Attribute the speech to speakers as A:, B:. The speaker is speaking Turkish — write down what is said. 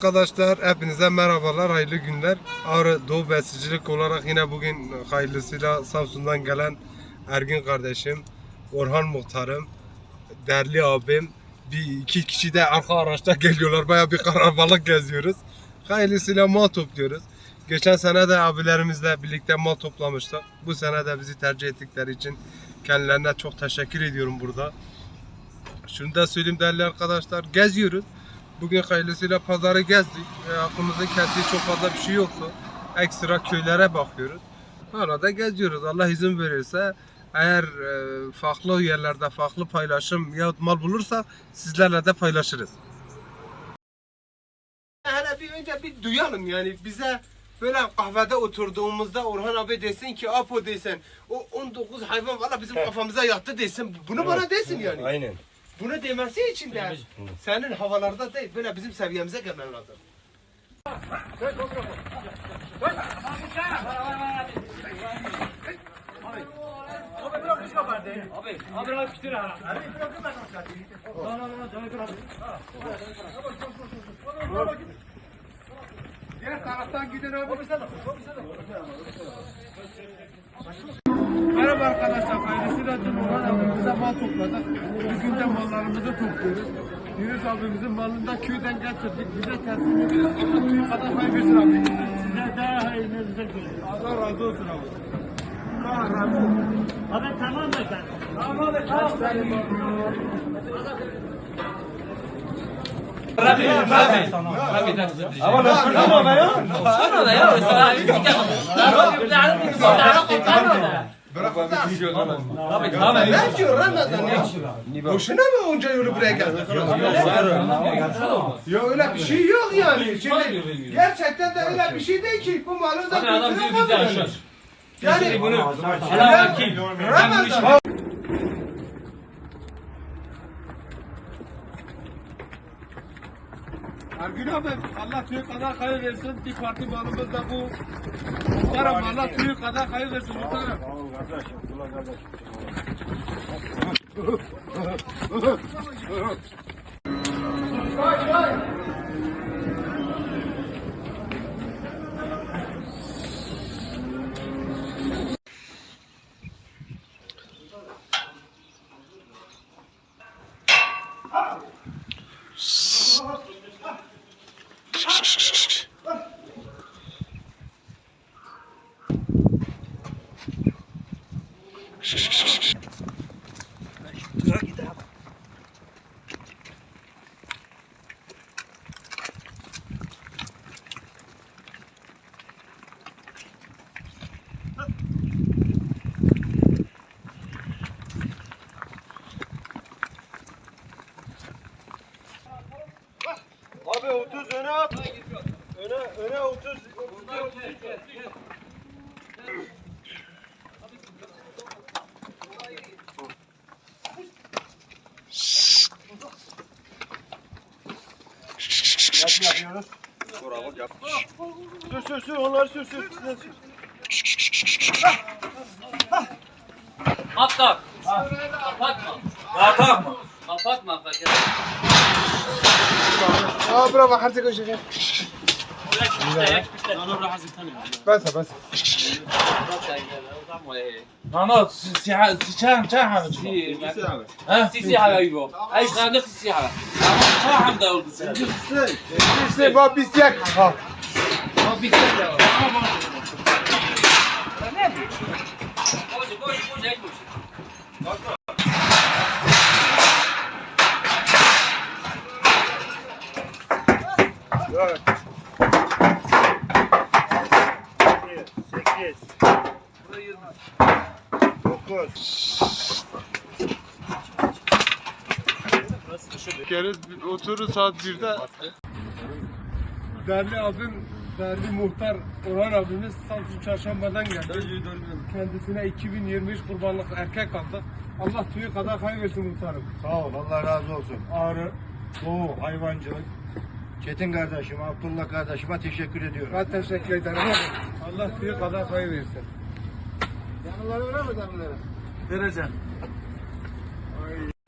A: Arkadaşlar hepinize merhabalar, hayırlı günler. Ağrı Doğu Besicilik olarak yine bugün hayırlısıyla Samsun'dan gelen Ergin kardeşim, Orhan Muhtarım, değerli abim, bir iki kişi de arka araçta geliyorlar. Baya bir karabalık geziyoruz. Hayırlısıyla mal topluyoruz. Geçen sene de abilerimizle birlikte mal toplamıştık. Bu sene de bizi tercih ettikleri için kendilerine çok teşekkür ediyorum burada. Şunu da söyleyeyim değerli arkadaşlar, geziyoruz. Bugün hayırlısıyla pazarı gezdik. E, aklımızın kestiği çok fazla bir şey yoktu. Ekstra köylere bakıyoruz. Hala da geziyoruz. Allah izin verirse eğer e, farklı yerlerde farklı paylaşım yahut mal bulursa sizlerle de paylaşırız. Hele bir önce bir duyalım yani bize böyle kahvede oturduğumuzda Orhan abi desin ki Apo desin o 19 hayvan valla bizim kafamıza yattı desin. Bunu bana desin yani.
B: Aynen.
A: Bunu demesi için de senin havalarda değil böyle bizim seviyemize gelmen lazım. Diğer taraftan gidin abi. Merhaba arkadaşlar, hayırlısıyla dün Orhan abimize mal topladık. Bugün de mallarımızı topluyoruz. Yunus abimizin malını da köyden getirdik. Bize teslim ediyoruz. Allah tüyü kadar hayır versin abi.
C: Size daha hayırlı
A: Allah razı olsun abi. Allah razı olsun.
C: Abi tamam mı sen?
A: Tamam abi, tamam. Ne diyor Ramazan ya? Boşuna mı onca yolu buraya geldin? Ya öyle bir şey yok yani. Şimdi gerçekten de öyle bir şey değil ki. Bu malın da
D: bizi aşar.
A: Yani
D: Bunu?
A: Ramazan. Ergün abi Allah tüyü kadar hayır versin. Bir parti malımız da bu. Muhtarım Allah tüyü kadar hayır versin muhtarım.
B: Abi 30 öne at. Öne öne 30. Nasıl yapıyoruz? Bravo yap. Sür sür sür onları sür sür. Sizden sür.
D: Atla. Kapatma. Kapatma. Kapatma arkadaşlar.
A: Aa bravo artık o şey. بس بس
D: انا سيحة سيحة سيحة ها سيحة ايوه ايش نفس السيحة سيحة
A: دولة سيحة باب بيسيك باب
D: بيسيك Yeah. 8
B: Burası 20 9
A: Kere oturur saat 1'de Derli abim, derli muhtar Orhan abimiz Samsun Çarşamba'dan geldi. Kendisine 2023 kurbanlık erkek aldı. Allah tüyü kadar hayırlısı muhtarım.
B: Sağ ol, Allah razı olsun.
A: Ağrı,
B: doğu, hayvancılık, Çetin kardeşime, Abdullah kardeşime teşekkür ediyorum.
A: Ben teşekkür ederim. Allah büyük kadar payı versin.
B: Yanıları öyle mi yanıları?
A: Vereceğim. Ay.